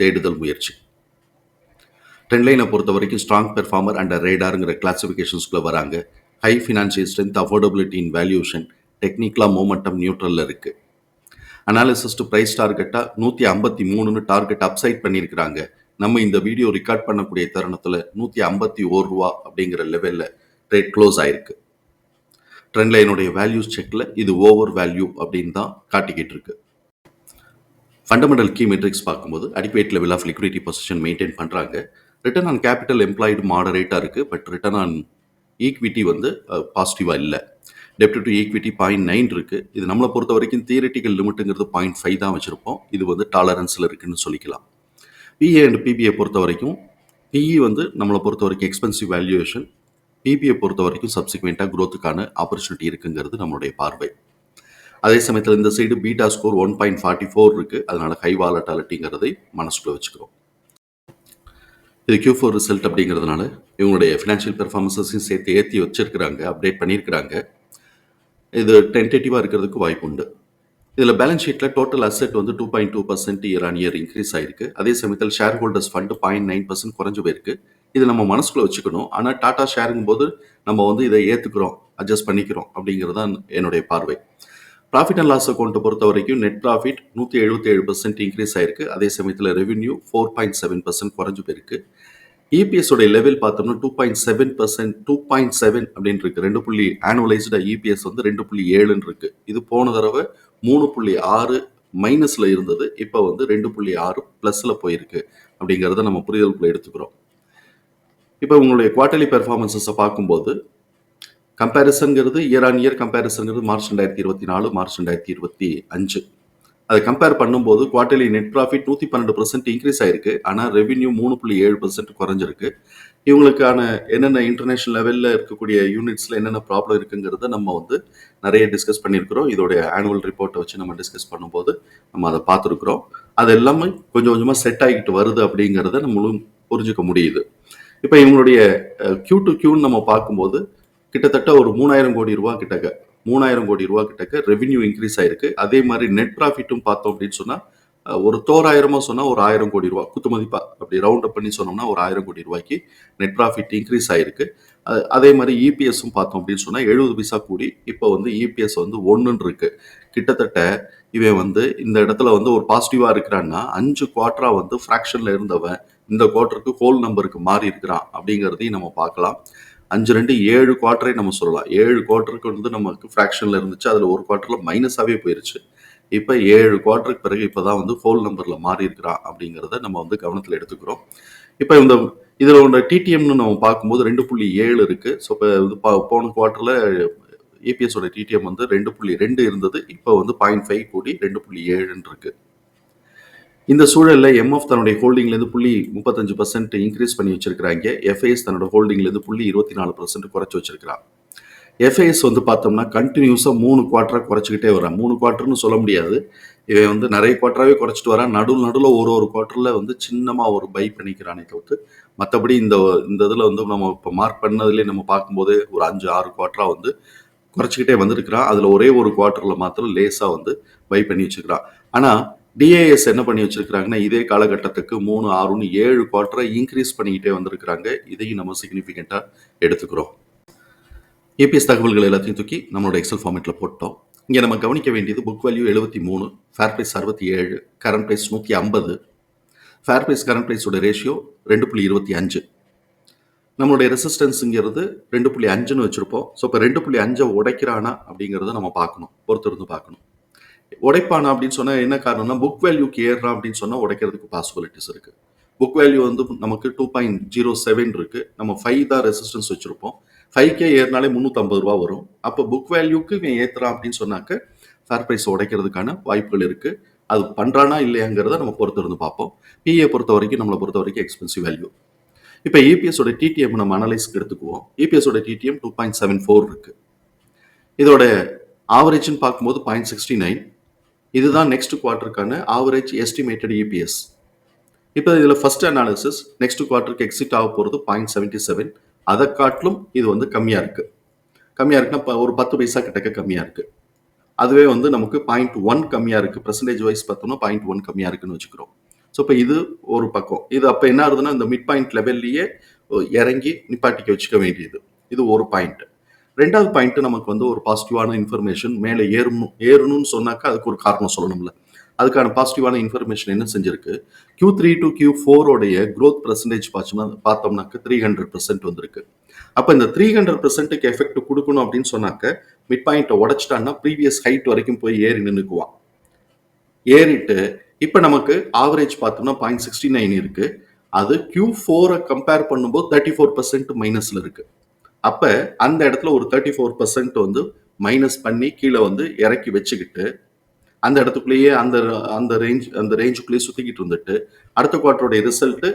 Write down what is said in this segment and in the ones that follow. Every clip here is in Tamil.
தேடுதல் முயற்சி. ட்ரெண்ட்லைனை பொறுத்த வரைக்கும் ஸ்ட்ராங் பெர்ஃபார்மர் அண்ட் ரேடாருங்கிற கிளாஸிஃபிகேஷன்ஸ்குள்ளே வராங்க. High financial strength affordability in valuation டெக்னிக்கலாக மோமெண்டம் நியூட்ரலில் இருக்குது அனாலிசிஸ் டு ப்ரைஸ் டார்கெட்டாக நூற்றி ஐம்பத்தி மூணுன்னு டார்கெட் அப்சைட் பண்ணியிருக்கிறாங்க. நம்ம இந்த வீடியோ ரெக்கார்ட் பண்ணக்கூடிய தருணத்தில் நூற்றி ஐம்பத்தி ஓர் ரூபா அப்படிங்கிற லெவலில் ட்ரேட் க்ளோஸ் ஆயிருக்கு. ட்ரெண்ட் லைனுடைய வேல்யூஸ் செக்கில் இது ஓவர் வேல்யூ அப்படின்னு தான் காட்டிக்கிட்டு இருக்கு. ஃபண்டமெண்டல் கீ மெட்ரிக்ஸ் பார்க்கும்போது அடிப்பேட் level of liquidity position maintain பண்ணுறாங்க ரிட்டர்ன் ஆன் கேபிட்டல் எம்ப்ளாய்டு மாடரேட்டாக இருக்குது பட் ரிட்டர்ன் ஆன் ஈக்விட்டி வந்து பாசிட்டிவாக இல்லை. டெப்ட் டு ஈக்விட்டி பாயிண்ட் நைன் இருக்குது இது நம்மளை பொறுத்த வரைக்கும் தியரிட்டிக்கல் லிமிட்டுங்கிறது பாயிண்ட் ஃபைவ் தான் வச்சுருப்போம். இது வந்து டாலரன்ஸில் இருக்குன்னு சொல்லிக்கலாம். பிஏ அண்ட் பிபிஐ பொறுத்த வரைக்கும் பிஇ வந்து நம்மளை பொறுத்த வரைக்கும் எக்ஸ்பென்சிவ் வேல்யூவேஷன் பிபிஐ பொறுத்த வரைக்கும் சப்சிக்வெண்ட்டாக க்ரோத்துக்கான ஆப்பர்ச்சுனிட்டி இருக்குங்கிறது நம்மளுடைய பார்வை. அதே சமயத்தில் இந்த side beta score one point forty four இருக்குது அதனால் ஹை வாலட்டாலிட்டிங்கிறதை மனசுக்குள்ள வச்சுக்கிறோம். இது கியூ ஃபோர் ரிசல்ட் அப்படிங்கிறதுனால இவங்களுடைய ஃபினான்ஷியல் பெர்ஃபார்மன்ஸஸையும் சேர்த்து ஏற்றி வச்சுருக்கிறாங்க அப்டேட் பண்ணியிருக்கிறாங்க இது டென்டேட்டிவாக இருக்கிறதுக்கு வாய்ப்பு உண்டு. இதில் பேலன்ஸ் ஷீட்டில் டோட்டல் அசெட் வந்து two point two percent year on year increase ஆயிருக்கு. அதே சமயத்தில் shareholders fund point nine percent குறைஞ்சு போயிருக்கு. இது நம்ம மனசுக்குள்ள வச்சுக்கணும். ஆனால் டாடா ஷேருங்கும் போது நம்ம வந்து இதை ஏற்றுக்கிறோம் அட்ஜஸ்ட் பண்ணிக்கிறோம் அப்படிங்கிறது தான் என்னுடைய பார்வை. ப்ராஃபிட் அண்ட் லாஸ் அக்கௌண்ட்டை பொறுத்த வரைக்கும் நெட் ப்ராஃபிட் நூற்றி எழுபத்தி ஏழு பர்சன்ட் இன்க்ரீஸ் ஆயிருக்கு. அதே சமயத்தில் revenue four point seven percent குறைஞ்சு போயிருக்கு. இபிஎஸ் உடைய லெவல் பார்த்தோம்னா two point seven percent two point seven அப்படின்னு இருக்கு. ரெண்டு புள்ளி ஆனுவலைஸ்டு இபிஎஸ் வந்து ரெண்டு புள்ளி ஏழுன்னு இருக்கு. இது போன தடவை மூணு புள்ளி ஆறு மைனஸ்ல இருந்தது. இப்போ வந்து ரெண்டு புள்ளி ஆறு பிளஸ்ல போயிருக்கு அப்படிங்கிறத நம்ம புரிதலுக்குள்ள எடுத்துக்கிறோம். இப்போ உங்களுடைய குவார்டர்லி பெர்ஃபார்மன்ஸஸை பார்க்கும்போது கம்பேரிசன்கிறது இயர் ஆன் இயர் கம்பேரிசன்கிறது மார்ச் ரெண்டாயிரத்தி இருபத்தி நாலு மார்ச் ரெண்டாயிரத்தி இருபத்தி அஞ்சு. அதை கம்பேர் பண்ணும்போது குவார்டர்லி நெட் ப்ராஃபிட் நூற்றி பன்னெண்டு பர்சன்ட் இன்க்ரீஸ் ஆயிருக்கு. ஆனால் ரெவென்யூ மூணு புள்ளி ஏழு பர்சன்ட் குறைஞ்சிருக்கு. இவங்களுக்கான என்னென்ன இன்டர்நேஷனல் லெவலில் இருக்கக்கூடிய யூனிட்ஸில் என்னென்ன ப்ராப்ளம் இருக்குங்கிறத நம்ம வந்து நிறைய டிஸ்கஸ் பண்ணியிருக்கிறோம். இதோடைய ஆனுவல் ரிப்போர்ட்டை வச்சு நம்ம டிஸ்கஸ் பண்ணும்போது நம்ம அதை பார்த்துருக்குறோம். அது எல்லாமே கொஞ்சம் கொஞ்சமாக செட் ஆகிட்டு வருது அப்படிங்கிறத நம்மளும் புரிஞ்சுக்க முடியுது. இப்போ இவங்களுடைய கியூ டு கியூன்னு நம்ம பார்க்கும்போது கிட்டத்தட்ட ஒரு மூணாயிரம் கோடி ரூபா கிட்டக்க மூணாயிரம் கோடி ரூபா கிட்டக்க ரெவின்யூ இன்க்ரீஸ் ஆயிருக்கு. அதே மாதிரி நெட் ப்ராஃபிட்டும் பார்த்தோம் அப்படின்னு சொன்னால் ஒரு தோராயிரமா சொன்னால் ஒரு ஆயிரம் கோடி ரூபா குத்து மதிப்பா அப்படி ரவுண்ட் அப் பண்ணி சொன்னோம்னா ஒரு ஆயிரம் கோடி ரூபாய்க்கு நெட் ப்ராஃபிட் இன்க்ரீஸ் ஆயிருக்கு. அதே மாதிரி இபிஎஸும் பார்த்தோம் அப்படின்னு சொன்னால் எழுபது பைசா கூடி இப்போ வந்து இபிஎஸ் வந்து ஒன்றுன்னு இருக்கு. கிட்டத்தட்ட இவன் வந்து இந்த இடத்துல வந்து ஒரு பாசிட்டிவா இருக்கிறான்னா அஞ்சு குவார்டரா வந்து ஃப்ராக்ஷன்ல இருந்தவன் இந்த குவார்டருக்கு ஹோல் நம்பருக்கு மாறி இருக்கிறான் அப்படிங்கிறதையும் நம்ம பார்க்கலாம். அஞ்சு ரெண்டு ஏழு குவார்டரை நம்ம சொல்லலாம். ஏழு குவார்டருக்கு வந்து நமக்கு ஃப்ராக்ஷனில் இருந்துச்சு. அதில் ஒரு குவார்டரில் மைனஸாகவே போயிருச்சு. இப்போ ஏழு குவார்டருக்கு பிறகு இப்போ தான் வந்து ஹோல் நம்பரில் மாறி இருக்கிறான் அப்படிங்கிறத நம்ம வந்து கவனத்தில் எடுத்துக்கிறோம். இப்போ இந்த இதில் ஒன்று டிடிஎம்னு நம்ம பார்க்கும்போது ரெண்டு புள்ளி ஏழு இருக்குது ஸோ இப்போ வந்து பா- போன குவார்ட்டரில் ஏபிஎஸோட டிடிஎம் வந்து ரெண்டு புள்ளி ரெண்டு இருந்தது. இப்போ வந்து பாயிண்ட் ஃபைவ் கூடி ரெண்டு புள்ளி ஏழுன்னு இருக்குது இந்த சூழலில் எம்எஃப் தன்னுடைய ஹோல்டிங்லேருந்து புள்ளி முப்பத்தஞ்சு பர்சன்ட் இன்க்ரீஸ் பண்ணி வச்சிருக்கிறாங்க. எஃப்ஐஎஸ் தன்னோட ஹோல்டிங்லேருந்து புள்ளி இருபத்தி நாலு பர்சன்ட் குறைச்சி வச்சிருக்கிறான் எஃப்ஐஎஸ் வந்து பார்த்தோம்னா கண்டினியூஸாக மூணு குவார்ட்டராக குறைச்சிக்கிட்டே வரான் மூணு குவார்ட்டர்னு சொல்ல முடியாது. இவன் வந்து நிறைய குவார்ட்டராகவே குறைச்சிட்டு வரான் நடுவில் நடுவில் ஒரு ஒரு குவார்ட்டரில் வந்து சின்னமாக ஒரு பை பண்ணிக்கிறானே தவிர்த்து மற்றபடி இந்த இந்த இதில் வந்து நம்ம இப்போ மார்க் பண்ணதுலேயே நம்ம பார்க்கும்போது ஒரு அஞ்சு ஆறு குவார்ட்டராக வந்து குறைச்சிக்கிட்டே வந்திருக்கிறான் அதில் ஒரே ஒரு குவார்ட்டரில் மாத்திரம் லேசாக வந்து பை பண்ணி வச்சுக்கிறான் ஆனால் டிஏஎஸ் என்ன பண்ணி வச்சிருக்கிறாங்கன்னா இதே காலகட்டத்துக்கு மூணு ஆறுன்னு ஏழு குவார்ட்டரை இன்க்ரீஸ் பண்ணிக்கிட்டே வந்திருக்கிறாங்க. இதையும் நம்ம சிக்னிஃபிகண்ட்டாக எடுத்துக்கிறோம். ஏபிஎஸ் தகவல்கள் எல்லாத்தையும் தூக்கி நம்மளோட எக்ஸல் ஃபார்மேட்டில் போட்டோம். இங்கே நம்ம கவனிக்க வேண்டியது புக் வேல்யூ எழுபத்தி மூணு ஃபேர் ப்ரைஸ் அறுபத்தி ஏழு கரண்ட் ப்ரைஸ் நூற்றி ஐம்பது ஃபேர் ப்ரைஸ் கரண்ட் ப்ரைஸோட ரேஷியோ ரெண்டு புள்ளி இருபத்தி அஞ்சு. நம்மளுடைய ரெசிஸ்டன்ஸுங்கிறது ரெண்டு புள்ளி அஞ்சுன்னு வச்சுருப்போம். ஸோ இப்போ ரெண்டு புள்ளி அஞ்சை உடைக்கிறானா அப்படிங்கிறத நம்ம பார்க்கணும். பொறுத்திருந்து பார்க்கணும். உடைப்பானா அப்படின்னு சொன்னால் என்ன காரணம்னா புக் வேல்யூக்கு ஏறுறான் அப்படின்னு சொன்னால் உடைக்கிறதுக்கு பாசிபிலிட்டிஸ் இருக்குது புக் வேல்யூ வந்து நமக்கு டூ பாயிண்ட் ஜீரோ செவன் இருக்குது நம்ம ஃபைவ் தான் ரெசிஸ்டன்ஸ் வச்சுருப்போம். ஃபைவ் கே ஏறினாலே முந்நூற்றம்பது ரூபா வரும். அப்போ புக் வேல்யூக்கு இவன் ஏற்றுறான் அப்படின்னு சொன்னாக்க ஃபேர் ப்ரைஸ் உடைக்கிறதுக்கான வாய்ப்புகள் இருக்குது அது பண்ணுறானா இல்லையாங்கிறத நம்ம பொறுத்து இருந்து பார்ப்போம் பிஏ பொறுத்த வரைக்கும் நம்மளை பொறுத்த வரைக்கும் எக்ஸ்பென்சிவ் வேல்யூ இப்போ இபிஎஸோட டிடிஎம் நம்ம அனலைஸ்க்கு எடுத்துக்குவோம். இபிஎஸோட TTM two point seven four இருக்கு. இதோட ஆவரேஜ்னு பார்க்கும்போது பாயிண்ட் சிக்ஸ்டி நைன் இதுதான் நெக்ஸ்ட் குவார்ட்டருக்கான ஆவரேஜ் எஸ்டிமேட்டட் இபிஎஸ் இப்போ இதில் ஃபர்ஸ்ட் அனாலிசிஸ் நெக்ஸ்ட் குவார்ட்டருக்கு எக்ஸிட் ஆக போகிறது பாயிண்ட் செவன்ட்டி செவன் அதை காட்டிலும் இது வந்து கம்மியாக இருக்குது கம்மியாக இருக்குன்னா இப்போ ஒரு பத்து பைசா கிட்டக்க கம்மியாக இருக்குது அதுவே வந்து நமக்கு பாயிண்ட் ஒன் கம்மியாக இருக்குது பர்சன்டேஜ் வைஸ் பார்த்தோம்னா பாயிண்ட் ஒன் கம்மியாக இருக்குன்னு வச்சுக்கிறோம். ஸோ இப்போ இது ஒரு பக்கம். இது அப்போ என்ன ஆகுதுன்னா இந்த மிட் பாயிண்ட் லெவல்லையே இறங்கி நிப்பாட்டிக்க வச்சுக்க வேண்டியது. இது ஒரு பாயிண்ட் ரெண்டாவது பாயிண்ட் நமக்கு வந்து ஒரு பாசிட்டிவான இன்ஃபர்மேஷன் மேலே ஏறணும் ஏறணும்னு சொன்னாக்கா அதுக்கு ஒரு காரணம் சொல்லணும்ல. அதுக்கான பாசிட்டிவான இன்ஃபர்மேஷன் என்ன செஞ்சிருக்கு? கியூ த்ரீ டு கியூ ஃபோரோடைய க்ரோத் பர்சன்டேஜ் பார்த்தோம்னா பார்த்தோம்னாக்க த்ரீ ஹண்ட்ரட் பர்சன்ட் வந்திருக்கு. அப்போ இந்த த்ரீ ஹண்ட்ரட் பர்சன்ட்டுக்கு எஃபெக்ட் கொடுக்கணும் அப்படின்னு சொன்னாக்க மிட் பாயிண்ட்டை உடச்சிட்டான்னா ப்ரீவியஸ் ஹைட் வரைக்கும் போய் ஏறி நின்றுக்குவான் ஏறிட்டு இப்போ நமக்கு ஆவரேஜ் பார்த்தோம்னா பாயிண்ட் சிக்ஸ்டி நைன் இருக்குது அது கியூ ஃபோரை கம்பேர் பண்ணும்போது தேர்ட்டி ஃபோர் பர்சன்ட் மைனஸில் இருக்குது அப்போ அந்த இடத்துல ஒரு தேர்ட்டி ஃபோர் பர்சன்ட் வந்து மைனஸ் பண்ணி கீழே வந்து இறக்கி வச்சுக்கிட்டு அந்த இடத்துக்குள்ளேயே அந்த அந்த ரேஞ்ச் அந்த ரேஞ்சுக்குள்ளேயே சுற்றிக்கிட்டு இருந்துட்டு அடுத்த குவார்ட்டருடைய ரிசல்ட்டு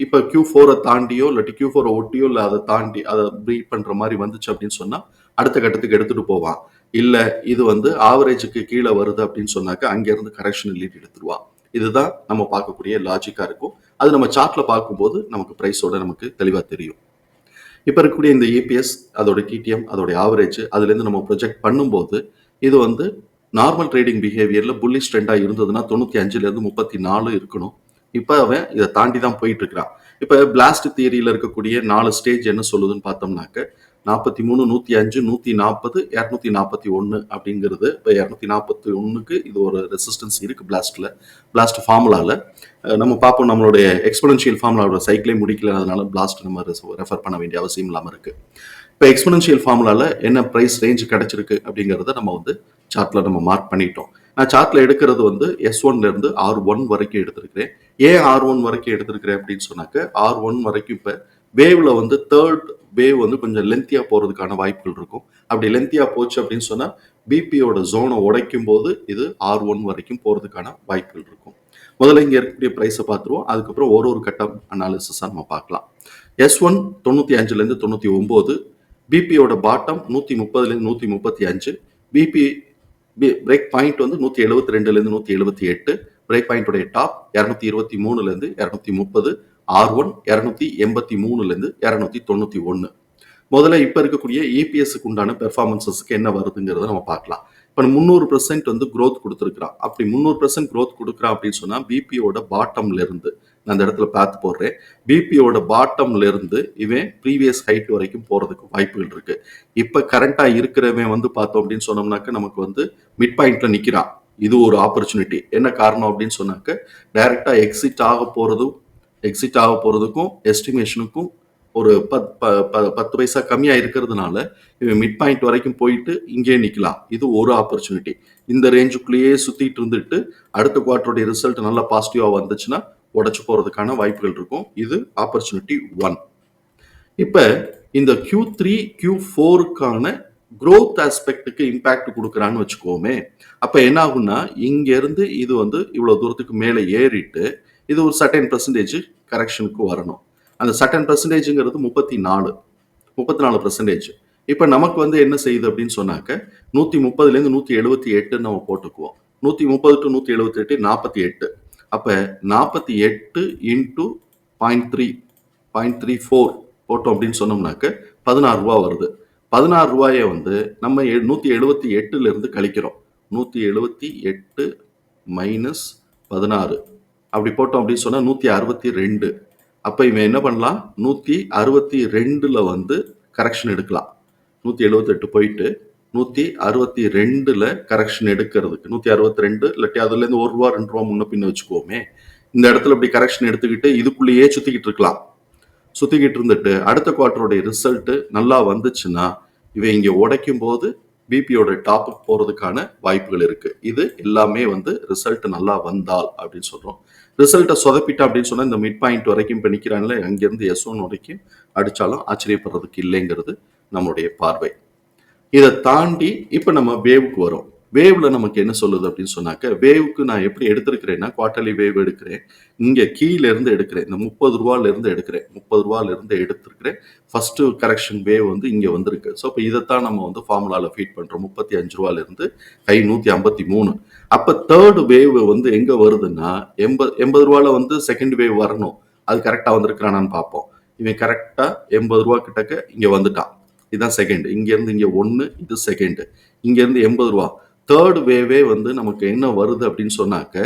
இப்போ கியூ ஃபோரை தாண்டியோ இல்லாட்டி கியூ ஃபோரை ஒட்டியோ இல்லை அதை தாண்டி அதை ப்ரீட் பண்ணுற மாதிரி வந்துச்சு அப்படின்னு சொன்னால் அடுத்த கட்டத்துக்கு எடுத்துகிட்டு போவான். இல்லை இது வந்து ஆவரேஜுக்கு கீழே வருது அப்படின்னு சொன்னாக்க அங்கேருந்து கரெக்ஷன் லீட் எடுத்துருவான். இதுதான் நம்ம பார்க்கக்கூடிய லாஜிக்காக இருக்கும். அது நம்ம சார்ட்டில் பார்க்கும்போது நமக்கு ப்ரைஸோட நமக்கு தெளிவாக தெரியும். இப்போ இருக்கக்கூடிய இந்த இபிஎஸ் அதோட டிடிஎம் அதோட ஆவரேஜ் அதுலேருந்து நம்ம ப்ரொஜெக்ட் பண்ணும்போது இது வந்து நார்மல் ட்ரேடிங் பிஹேவியரில் புல்லிஷ் ட்ரெண்டாக இருந்ததுன்னா தொண்ணூற்றி அஞ்சுலேருந்து முப்பத்தி நாலு இருக்கணும். இப்போ அவன் இதை தாண்டி தான் போயிட்டு இருக்கிறான். இப்போ பிளாஸ்ட் தியரியில் இருக்கக்கூடிய நாலு ஸ்டேஜ் என்ன சொல்லுதுன்னு பார்த்தோம்னாக்க நாற்பத்தி மூணு நூற்றி அஞ்சு நூற்றி நாற்பது இரநூத்தி நாற்பத்தி ஒன்று அப்படிங்கிறது இப்போ இரநூத்தி நாற்பத்தி ஒன்றுக்கு இது ஒரு ரெசிஸ்டன்ஸ் இருக்குது பிளாஸ்ட்டில் பிளாஸ்ட் ஃபார்முலாவில் நம்ம பார்ப்போம் நம்மளுடைய எக்ஸ்பொனன்ஷியல் ஃபார்முலாவோட சைக்கிளே முடிக்கல அதனால பிளாஸ்ட் நம்ம ரெஃபர் பண்ண வேண்டிய அவசியம் இல்லாமல் இருக்குது இப்போ எக்ஸ்பொனன்ஷியல் ஃபார்முலாவில் என்ன ப்ரைஸ் ரேஞ்ச் கிடைச்சிருக்கு அப்படிங்கிறத நம்ம வந்து சார்ட்டில் நம்ம மார்க் பண்ணிட்டோம். நான் சார்ட்டில் எடுக்கிறது வந்து எஸ் ஒன்லேருந்து ஆர் ஒன் வரைக்கும் எடுத்திருக்கிறேன். ஏன் ஆர் ஒன் வரைக்கும் எடுத்திருக்கிறேன் அப்படின்னு சொன்னாக்க ஆர் ஒன் வரைக்கும் இப்போ வேவ்ல வந்து தேர்ட் வேவ் வந்து கொஞ்சம் லென்த்தியாக போகிறதுக்கான வாய்ப்புகள் இருக்கும். அப்படி லென்த்தியாக போச்சு அப்படின்னு சொன்னால் பிபியோட ஜோனை உடைக்கும் போது இது ஆர் ஒன் வரைக்கும் போகிறதுக்கான வாய்ப்புகள் இருக்கும். முதல்ல இங்கே இருக்கக்கூடிய ப்ரைஸை பார்த்துருவோம். அதுக்கப்புறம் ஒரு ஒரு கட்டம் அனாலிசிஸாக நம்ம பார்க்கலாம். எஸ் ஒன் தொண்ணூற்றி அஞ்சுலேருந்து தொண்ணூற்றி ஒம்பது பிபியோட பாட்டம் நூற்றி முப்பதுலேருந்து நூற்றி முப்பத்தி அஞ்சு பிபி பிரேக் பாயிண்ட் வந்து நூற்றி எழுபத்தி ரெண்டுலேருந்து நூற்றி எழுபத்தி எட்டு பிரேக் பாயிண்டோடைய டாப் இரநூத்தி இருபத்தி மூணுலேருந்து இரநூத்தி முப்பது ஆர் ஒன் இரநூத்தி எண்பத்தி மூணுலேருந்து இரநூத்தி தொண்ணூற்றி ஒன்று முதல்ல இப்போ இருக்கக்கூடிய இபிஎஸ்க்கு உண்டான பெர்ஃபார்மன்சஸ்க்கு என்ன வருதுங்கிறத நம்ம பார்க்கலாம். இப்போ முந்நூறு பெர்சென்ட் வந்து க்ரோத் கொடுத்துருக்குறான் அப்படி முந்நூறு பெர்சென்ட் க்ரோத் கொடுக்குறான் அப்படின்னு சொன்னால் பிபியோட பாட்டம்ல இருந்து நான் அந்த இடத்துல பார்த்து போடுறேன். பிபியோட பாட்டம்ல இருந்து இவன் ப்ரீவியஸ் ஹைட் வரைக்கும் போகிறதுக்கு வாய்ப்புகள் இருக்கு. இப்போ கரண்டாக இருக்கிறவன் வந்து பார்த்தோம் அப்படின்னு சொன்னோம்னாக்க நமக்கு வந்து மிட் பாயிண்ட்ல நிற்கிறான் இது ஒரு ஆப்பர்ச்சுனிட்டி என்ன காரணம் அப்படின்னு சொன்னாக்க டைரக்டா எக்ஸிட் ஆக போகிறதும் எக்ஸிட் ஆக போகிறதுக்கும் எஸ்டிமேஷனுக்கும் ஒரு பத் ப- ப- பத்து பைசா கம்மியாக இருக்கிறதுனால இவன் மிட் பாயிண்ட் வரைக்கும் போயிட்டு இங்கே நிற்கலாம் இது ஒரு ஆப்பர்ச்சுனிட்டி இந்த ரேஞ்சுக்குள்ளேயே சுற்றிட்டு இருந்துட்டு அடுத்த குவார்டருடைய ரிசல்ட் நல்லா பாசிட்டிவாக வந்துச்சுன்னா உடச்சு போகிறதுக்கான வாய்ப்புகள் இருக்கும். இது ஆப்பர்ச்சுனிட்டி ஒன் இப்போ இந்த கியூ த்ரீ கியூ ஃபோருக்கான க்ரோத் ஆஸ்பெக்டுக்கு இம்பேக்ட் கொடுக்குறான்னு வச்சுக்கோமே. அப்போ என்ன ஆகும்னா இங்கேருந்து இது வந்து இவ்வளோ தூரத்துக்கு மேலே ஏறிட்டு இது ஒரு சர்டன் பர்சன்டேஜ் கரெக்ஷனுக்கு வரணும். அந்த சர்டன் பர்சன்டேஜுங்கிறது முப்பத்தி நாலு முப்பத்தி நாலு பர்சன்டேஜ் இப்போ நமக்கு வந்து என்ன செய்யுது அப்படின்னு சொன்னாக்க நூற்றி முப்பதுலேருந்து நூற்றி எழுபத்தி எட்டுன்னு நம்ம போட்டுக்குவோம். நூற்றி முப்பது டு நூற்றி எழுபத்தி எட்டு நாற்பத்தி எட்டு. அப்போ நாற்பத்தி எட்டு into point three point three four போட்டோம் அப்படின்னு சொன்னோம்னாக்க பதினாறு ரூபா வருது. பதினாறு ரூபாயை வந்து நம்ம எ- நூற்றி எழுபத்தி எட்டுலேருந்து கழிக்கிறோம். நூற்றி எழுபத்தி எட்டு மைனஸ் பதினாறு. அப்படி போட்டோம் அப்படின்னு சொன்னால் நூற்றி அறுபத்தி ரெண்டு. அப்போ இவன் என்ன பண்ணலாம்? நூற்றி அறுபத்தி ரெண்டில் வந்து கரெக்ஷன் எடுக்கலாம். நூற்றி எழுபத்தெட்டு போயிட்டு நூற்றி அறுபத்தி ரெண்டில் கரெக்ஷன் எடுக்கிறதுக்கு நூற்றி அறுபத்தி ரெண்டு இல்லாட்டி அதுலேருந்து ஒரு ரூபா ரெண்டு ரூபா முன்ன பின்ன வச்சுக்கோமே. இந்த இடத்துல இப்படி கரெக்ஷன் எடுத்துக்கிட்டு இதுக்குள்ளேயே சுற்றிக்கிட்டு இருக்கலாம். சுற்றிக்கிட்டு இருந்துட்டு அடுத்த குவார்ட்டருடைய ரிசல்ட்டு நல்லா வந்துச்சுன்னா இவன் இங்கே உடைக்கும் போது பிபியோட டாப்புக்கு போகிறதுக்கான வாய்ப்புகள் இருக்குது இது எல்லாமே வந்து ரிசல்ட் நல்லா வந்தால் அப்படின்னு சொல்கிறோம் ரிசல்ட்டை சொதப்பிட்டா அப்படின்னு சொன்னால் இந்த மிட் பாயிண்ட் வரைக்கும் இப்போ நிற்கிறாங்களே அங்கேருந்து எஸ் ஒன் வரைக்கும் அடித்தாலும் ஆச்சரியப்படுறதுக்கு இல்லைங்கிறது நம்மளுடைய பார்வை. இதை தாண்டி இப்போ நம்ம வேவுக்கு வரோம். வேவ்ல நமக்கு என்ன சொல்லுது அப்படின்னு சொன்னாக்க வேவுக்கு நான் எப்படி எடுத்திருக்கிறேன்னா குவார்டர்லி வேவ் எடுக்கிறேன். இங்கே கீழேருந்து எடுக்கிறேன். இந்த முப்பது ரூபாலேருந்து எடுக்கிறேன். முப்பது ரூபாலேருந்து எடுத்திருக்கிறேன். ஃபர்ஸ்ட் கரெக்ஷன் வேவ் வந்து இங்கே வந்திருக்கு. ஸோ இப்போ இதைத்தான் நம்ம வந்து ஃபார்முலாவில் ஃபீட் பண்ணுறோம் முப்பத்தி அஞ்சு ரூபாலேருந்து கை நூற்றி ஐம்பத்தி மூணு. அப்போ தேர்டு வேவ் வந்து எங்கே வருதுன்னா எண்பது எண்பது ரூபாவில் வந்து செகண்ட் வேவ் வரணும். அது கரெக்டாக வந்திருக்கிறானான்னு பார்ப்போம். இவன் கரெக்டாக எண்பது ரூபா கிட்டக்க இங்கே வந்துட்டான். இதுதான் செகண்ட் இங்கேருந்து இங்கே ஒன்று இது செகண்ட் இங்கேருந்து எண்பது ரூபா. தேர்ட் வேவே வந்து நமக்கு என்ன வருது அப்படின்னு சொன்னாக்க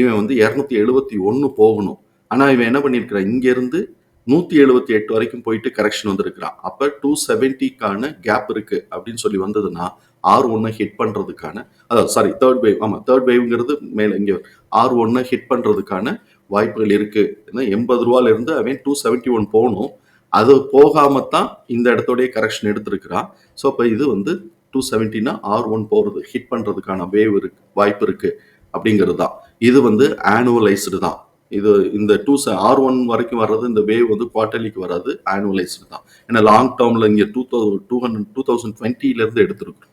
இவன் வந்து இரநூத்தி எழுபத்தி ஒன்று போகணும். ஆனால் இவன் என்ன பண்ணியிருக்கிறான்? இங்கேருந்து நூற்றி எழுபத்தி எட்டு வரைக்கும் போயிட்டு கரெக்ஷன் வந்திருக்கிறான். அப்போ டூ செவன்ட்டிக்கான கேப் இருக்கு அப்படின்னு சொல்லி வந்ததுன்னா ஆர் ஒன்னை ஹிட் பண்ணுறதுக்கான அதாவது சாரி தேர்ட் வேவ் ஆமாம் தேர்ட் வேவ்ங்கிறது மேலே இங்கே ஆர் ஒன்னை ஹிட் பண்ணுறதுக்கான வாய்ப்புகள் இருக்கு. ஏன்னா எண்பது ரூபாலேருந்து அவன் டூ செவன்ட்டி ஒன் போகணும். அது போகாம தான் இந்த இடத்துடைய கரெக்ஷன் எடுத்திருக்கிறான். ஸோ இப்போ இது வந்து டூ செவன்ட்டினா ஆர் ஒன் போகிறது ஹிட் பண்ணுறதுக்கான வேவ் இருக்கு வாய்ப்பு இருக்குது அப்படிங்கிறது தான். இது வந்து ஆனுவலைஸ்டு தான். இது இந்த டூ ஆர் ஒன் வரைக்கும் வர்றது இந்த வேவ் வந்து குவார்டர்லிக்கு வராது ஆனுவலைஸ்டு தான். ஏன்னா லாங் டேர்மில் இங்கே two thou two hundred two thousand டுவெண்ட்டிலேருந்து எடுத்திருக்கிறோம்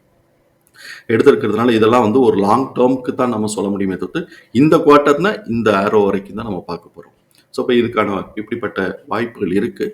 எடுத்திருக்கிறதுனால இதெல்லாம் வந்து ஒரு லாங் டேர்முக்கு தான் நம்ம சொல்ல முடியுமே தொட்டு இந்த குவார்ட்டர்னா இந்த ஆரோ வரைக்கும் தான் நம்ம பார்க்க போகிறோம் ஸோ இப்போ இதுக்கான இப்படிப்பட்ட வாய்ப்புகள் இருக்குது